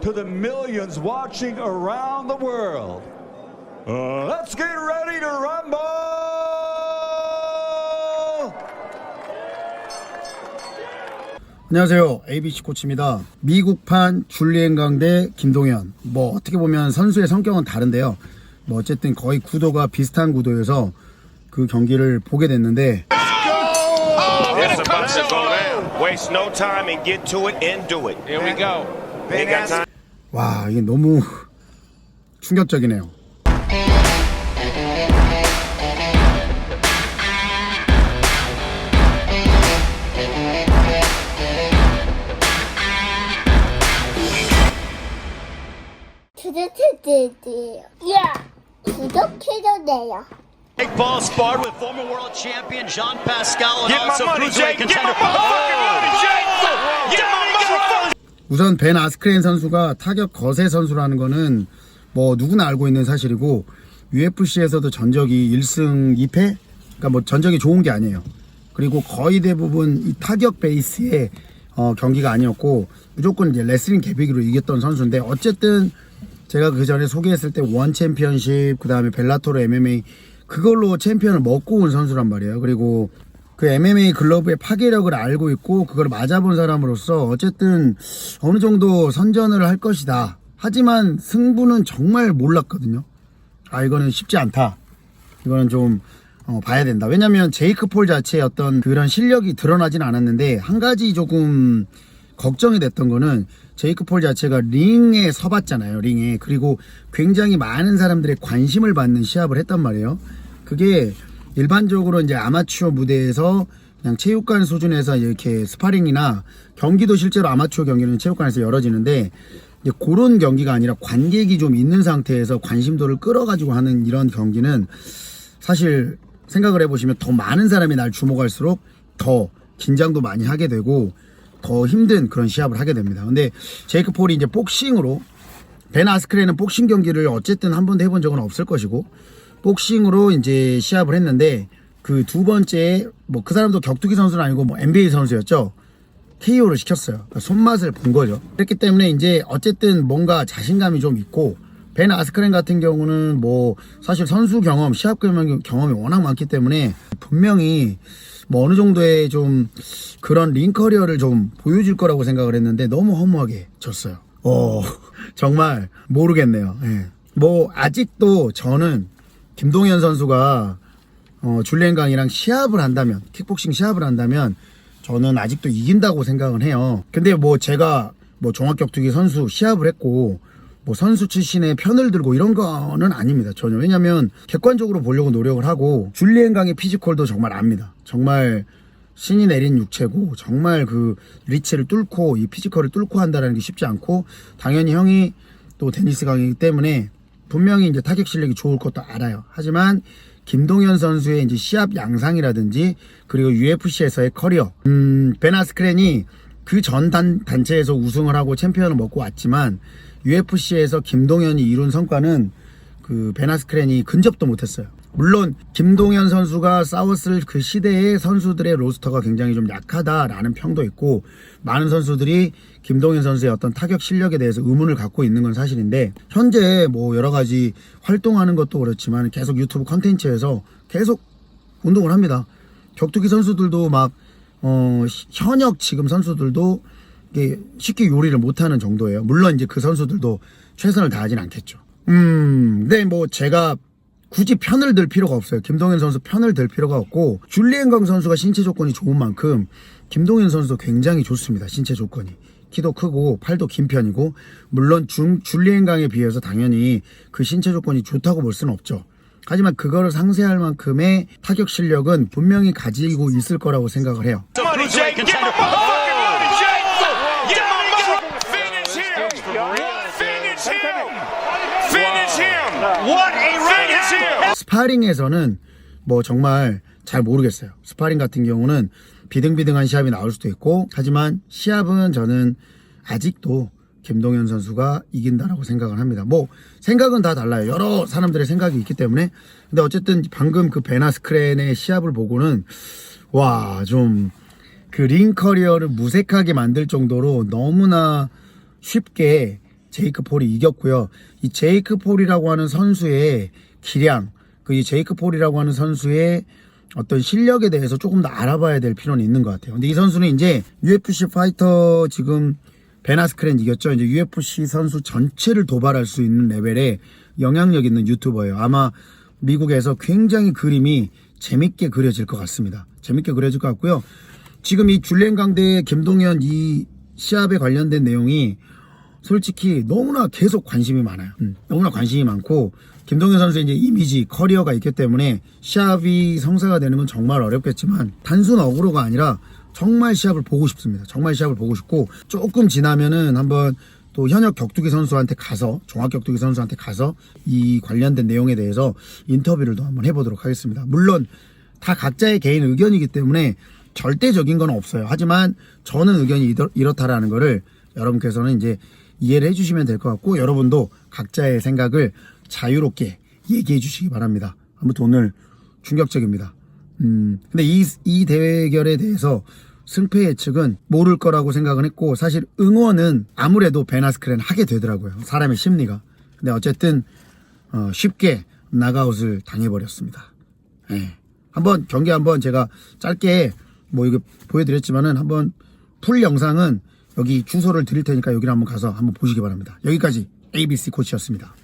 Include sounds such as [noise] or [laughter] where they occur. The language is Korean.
to the millions watching around the world. Uh, let's get ready to rumble! 안녕하세요. ABC 코치입니다. 미국판 줄리엔 강대 김동현. 뭐 어떻게 보면 선수의 성격은 다른데요. 뭐 어쨌든 거의 구도가 비슷한 구도여서 그 경기를 보게 됐는데 It's about to go down. Waste no time and get to it and do it. Here we go. Ain't got time. 와 이게 너무 충격적이네요. 구독해주세요. 야! 구독해주세요. Big ball sparred with former world champion Jean Pascal and Get my also money, Jay. cruiserweight Get my contender. motherfucking money, Jay. Get my motherfucking 우선 벤 아스크렌 선수가 타격 거세 선수라는 거는 뭐 누구나 알고 있는 사실이고 UFC에서도 전적이 1승 2패? 그러니까 뭐 전적이 좋은 게 아니에요. 그리고 거의 대부분 이 타격 베이스의 어, 경기가 아니었고 무조건 이제 레슬링 개비기로 이겼던 선수인데 어쨌든 제가 그 전에 소개했을 때 원 챔피언십 그 다음에 벨라토르 MMA 그걸로 챔피언을 먹고 온 선수란 말이에요. 그리고 그 MMA 글러브의 파괴력을 알고 있고 그걸 맞아본 사람으로서 어쨌든 어느 정도 선전을 할 것이다. 하지만 승부는 정말 몰랐거든요. 아 이거는 쉽지 않다. 이거는 좀 어, 봐야 된다. 왜냐면 제이크 폴 자체의 어떤 그런 실력이 드러나진 않았는데 한 가지 조금 걱정이 됐던 거는 제이크 폴 자체가 링에 서봤잖아요. 링에. 그리고 굉장히 많은 사람들의 관심을 받는 시합을 했단 말이에요. 그게 일반적으로 이제 아마추어 무대에서 그냥 체육관 수준에서 이렇게 스파링이나 경기도 실제로 아마추어 경기는 체육관에서 열어지는데 이제 그런 경기가 아니라 관객이 좀 있는 상태에서 관심도를 끌어가지고 하는 이런 경기는 사실 생각을 해보시면 더 많은 사람이 날 주목할수록 더 긴장도 많이 하게 되고 더 힘든 그런 시합을 하게 됩니다. 근데 제이크 폴이 이제 복싱으로 벤 아스크레는 복싱 경기를 어쨌든 한 번도 해본 적은 없을 것이고 복싱으로 이제 시합을 했는데 그 두 번째 뭐 그 사람도 격투기 선수는 아니고 뭐 NBA 선수였죠. KO를 시켰어요. 그러니까 손맛을 본 거죠. 그렇기 때문에 이제 어쨌든 뭔가 자신감이 좀 있고 벤 아스크렌 같은 경우는 뭐 사실 선수 경험, 시합 경험, 경험이 워낙 많기 때문에 분명히 뭐 어느 정도의 좀 그런 링 커리어를 좀 보여줄 거라고 생각을 했는데 너무 허무하게 졌어요. 어, [laughs] 정말 모르겠네요. 예. 뭐 아직도 저는 김동현 선수가 어, 줄리엔 강이랑 시합을 한다면, 킥복싱 시합을 한다면, 저는 아직도 이긴다고 생각은 해요. 근데 뭐 제가 뭐 종합격투기 선수 시합을 했고, 뭐 선수 출신의 편을 들고 이런 거는 아닙니다. 전혀. 왜냐면 객관적으로 보려고 노력을 하고, 줄리엔 강의 피지컬도 정말 압니다. 정말 신이 내린 육체고, 정말 그 리치를 뚫고, 이 피지컬을 뚫고 한다는 게 쉽지 않고, 당연히 형이 또 테니스 강이기 때문에 분명히 이제 타격 실력이 좋을 것도 알아요. 하지만 김동현 선수의 이제 시합 양상이라든지 그리고 UFC에서의 커리어, 음, 벤 아스크렌이 그 전 단체에서 우승을 하고 챔피언을 먹고 왔지만 UFC에서 김동현이 이룬 성과는 그 베나스크렌이 근접도 못했어요. 물론 김동현 선수가 싸웠을 그 시대의 선수들의 로스터가 굉장히 좀 약하다라는 평도 있고 많은 선수들이 김동현 선수의 어떤 타격 실력에 대해서 의문을 갖고 있는 건 사실인데 현재 뭐 여러 가지 활동하는 것도 그렇지만 계속 유튜브 컨텐츠에서 계속 운동을 합니다. 격투기 선수들도 막 어, 현역 지금 선수들도 쉽게 요리를 못하는 정도예요. 물론 이제 그 선수들도 최선을 다하진 않겠죠. 음, 근데 뭐 제가 굳이 편을 들 필요가 없어요. 김동현 선수 편을 들 필요가 없고 줄리엔강 선수가 신체 조건이 좋은 만큼 김동현 선수도 굉장히 좋습니다. 신체 조건이. 키도 크고 팔도 긴 편이고 물론 중 줄리엔강에 비해서 당연히 그 신체 조건이 좋다고 볼 수는 없죠. 하지만 그거를 상쇄할 만큼의 타격 실력은 분명히 가지고 있을 거라고 생각을 해요. 스파링에서는 뭐 정말 잘 모르겠어요. 스파링 같은 경우는 비등비등한 시합이 나올 수도 있고 하지만 시합은 저는 아직도 김동현 선수가 이긴다라고 생각을 합니다. 뭐 생각은 다 달라요. 여러 사람들의 생각이 있기 때문에 근데 어쨌든 방금 그 베나스크렌의 시합을 보고는 와 좀 그 링 커리어를 무색하게 만들 정도로 너무나 쉽게 제이크 폴이 이겼고요. 이 제이크 폴이라고 하는 선수의 기량, 그 이 제이크 폴이라고 하는 선수의 어떤 실력에 대해서 조금 더 알아봐야 될 필요는 있는 것 같아요. 근데 이 선수는 이제 UFC 파이터 지금 베나스크렌 이겼죠. 이제 UFC 선수 전체를 도발할 수 있는 레벨의 영향력 있는 유튜버예요. 아마 미국에서 굉장히 그림이 재밌게 그려질 것 같습니다. 재밌게 그려질 것 같고요. 지금 이 줄리엔 강대 김동현 이 시합에 관련된 내용이 솔직히 너무나 계속 관심이 많아요. 음, 너무나 관심이 많고 김동현 선수의 이제 이미지, 커리어가 있기 때문에 시합이 성사가 되는 건 정말 어렵겠지만 단순 어그로가 아니라 정말 시합을 보고 싶습니다. 정말 시합을 보고 싶고 조금 지나면은 한번 또 현역 격투기 선수한테 가서 종합 격투기 선수한테 가서 이 관련된 내용에 대해서 인터뷰를 또 한번 해보도록 하겠습니다. 물론 다 각자의 개인 의견이기 때문에 절대적인 건 없어요. 하지만 저는 의견이 이렇, 이렇다라는 거를 여러분께서는 이제 이해를 해주시면 될 것 같고 여러분도 각자의 생각을 자유롭게 얘기해 주시기 바랍니다. 아무튼 오늘 충격적입니다. 음, 근데 이, 이 대결에 대해서 승패 예측은 모를 거라고 생각은 했고 사실 응원은 아무래도 베나스크렌 하게 되더라고요. 사람의 심리가. 근데 어쨌든 어, 쉽게 나가웃을 당해버렸습니다. 예. 한번 경기 한번 제가 짧게 뭐 이거 보여드렸지만은 한번 풀 영상은 여기 주소를 드릴 테니까 여기를 한번 가서 한번 보시기 바랍니다. 여기까지 ABC 코치였습니다.